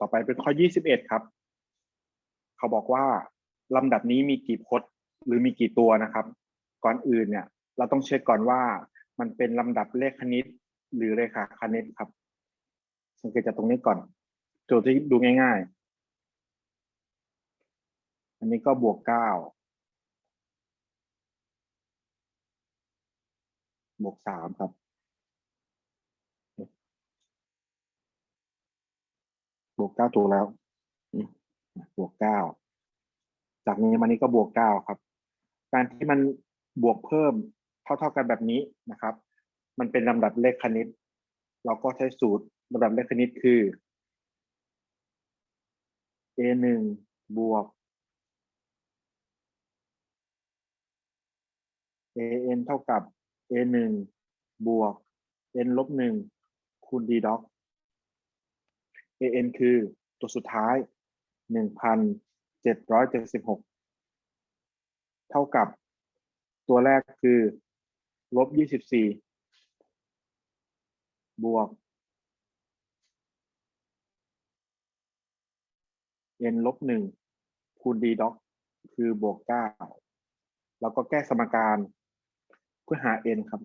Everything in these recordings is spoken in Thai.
ต่อไปเป็นข้อ 21 ครับ เขาบอกว่าลำดับนี้มีกี่พจน์หรือมีกี่ตัวนะครับ ก่อนอื่นเนี่ย เราต้องเช็คก่อนว่ามันเป็นลำดับเลขคณิต หรือเรขาคณิตครับ สังเกตจากตรงนี้ก่อนโจทย์ที่ดูง่าย ๆ อันนี้ก็บวกเก้าบวกสามครับ บวกเก้าถูกแล้วบวกเก้าจากนี้มานี้ก็บวกเก้าครับ การที่มันบวกเพิ่มเท่าๆกันแบบนี้นะครับ มันเป็นลำดับเลขคณิต เราก็ใช้สูตรลำดับเลขคณิตคือ a หนึ่งบวก an เท่ากับ a หนึ่งบวก n ลบหนึ่งคูณ d doc an คือตัวสุดท้ายหนึ่งพันเจ็ดร้อยเจ็ดสิบหกเท่ากับตัวแรกคือลบยี่สิบสี่บวก n ลบหนึ่งคูณ d doc คือบวกเก้าแล้วก็แก้สมการเพื่อหา n ครับ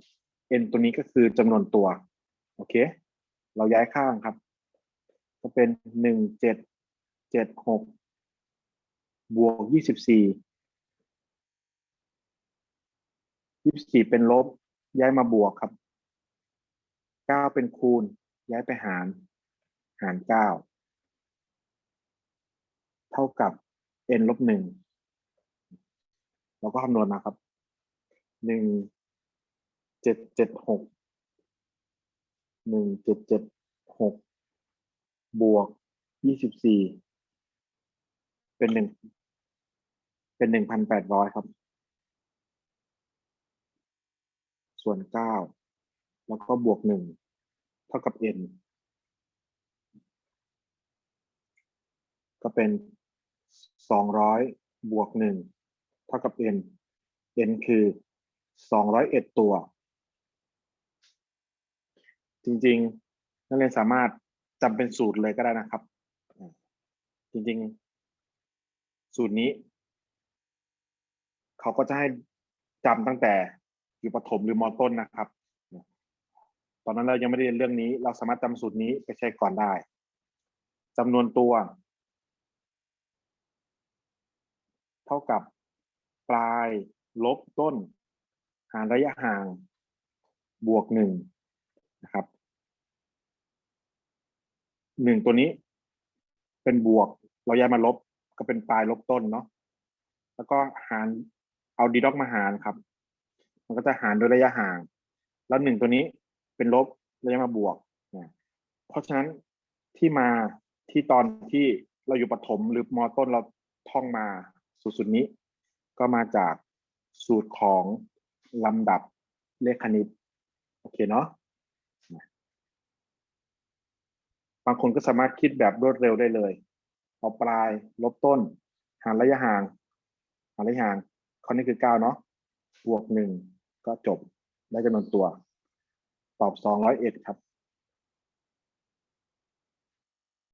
n ตัวนี้ก็คือจำนวนตัว โอเค เราย้ายข้างครับ เป็นหนึ่งเจ็ดเจ็ดหกบวกยี่สิบสี่ยี่สิบสี่เป็นลบ ย้ายมาบวกครับเก้าเป็นคูณ ย้ายไปหาร หารเก้าเท่ากับ n ลบหนึ่งเราก็คำนวณนะครับหนึ่งเจ็ดเจ็ดหกหนึ่งเจ็ดเจ็ดหก บวกยี่สิบสี่เป็นหนึ่งเป็นหนึ่งพันแปดร้อยครับ ส่วนเก้าแล้วก็บวกหนึ่งเท่ากับ n ก็เป็นสองร้อยบวกหนึ่งเท่ากับ n n คือสองร้อยเอ็ดตัว จริงๆ นักเรียนสามารถ จำเป็นสูตรเลยก็ได้นะครับ จริงๆ สูตรนี้ เขาก็จะให้จำตั้งแต่อยู่ประถมหรือมอต้นนะครับ ตอนนั้นเรายังไม่ได้เรียนเรื่องนี้ เราสามารถจำสูตรนี้ไปใช้ก่อนได้จำนวนตัว เท่ากับปลาย ลบต้น หารระยะห่าง บวกหนึ่งนะครับ หนึ่งตัวนี้ เป็นบวก เราย้ายมาลบก็เป็นปลายลบต้นเนาะแล้วก็หารเอาดีด็อกมาหารครับ มันก็จะหารโดยระยะห่าง แล้วหนึ่งตัวนี้เป็นลบเราย้ายมาบวกนะเพราะฉะนั้นที่มาที่ตอนที่เราอยู่ประถมหรือมอต้นเราท่องมาสูตรสูตรนี้ ก็มาจากสูตรของลำดับเลขคณิต โอเคเนาะ บางคนก็สามารถคิดแบบรวดเร็วได้เลย เอาปลายลบต้น หารระยะห่าง หารระยะห่างข้อนี้คือเก้าเนาะบวกหนึ่งก็จบได้จำนวนตัว ตอบสองร้อยเอ็ดครับ